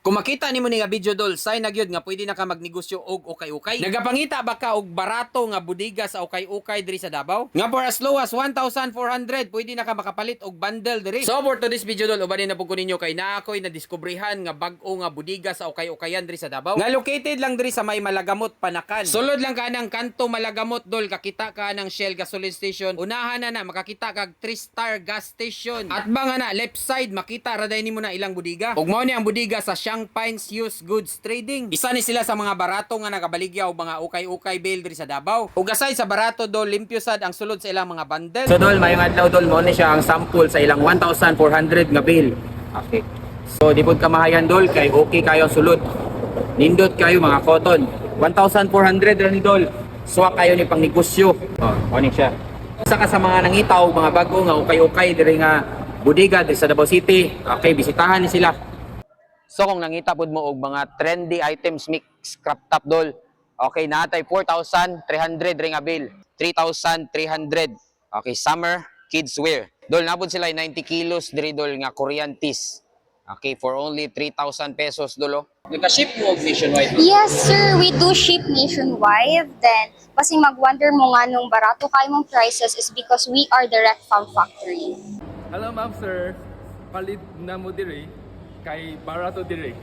Kung makita nimo ni nga video dol, say na gyud nga pwede na ka magnegosyo og ukay-ukay. Nagapangita ba ka og barato nga budiga sa ukay-ukay diri sa Davao? Nga for as low as 1,400 pwede na ka makapalit og bundle diri. So for to this video dol, ubanin na pud ko ninyo kay naa koy na diskubrihan nga bag-o nga budiga sa ukay-ukayan diri sa Davao. Nga located lang diri sa may Malagamot Panakan. Sulod lang ka ng kanto Malagamot dol, kakita ka ng Shell gasoline station. Unahan na na makakita kag 3 star gas station. At ba nga na left side makita raday nimo na ilang budiga. Ug mao ni ang budiga sa Shang Pines Used Goods Trading. Isa ni sila sa mga barato nga nagabaligya og mga ukay-ukay bale diri sa Davao. Ug aside sa barato dol limpyo sad ang sulod sa ilang mga bundle. So dol mayong adlaw dol mo ni siya ang sample sa ilang 1,400 nga bale. Okay. So di pud kamahayan dol kay okay kayo ang sulod. Nindot kayo mga cotton. 1,400 ra ni dol. Suwa kayo ni pang negosyo. Oh, ano siya. Isa ka sa mga nangitaw, mga bago nga ukay-ukay diri nga budiga diri sa Davao City. Okay, bisitahan ni sila. So kung nangita pud mo og mga trendy items mix crop top dol. Okay, natay 4,300 ring nga bill. 3,300. Okay, summer kids wear. Dol napod sila 90 kilos diri dol nga Korean tees. Okay, for only 3,000 pesos dolo. Nagka-ship mo nationwide. Yes, sir. We do ship nationwide. Then, kasi mag-wonder mo nga nung barato kayo mong prices is because we are direct from factory. Hello ma'am sir, palit na mo dire kay barato dire.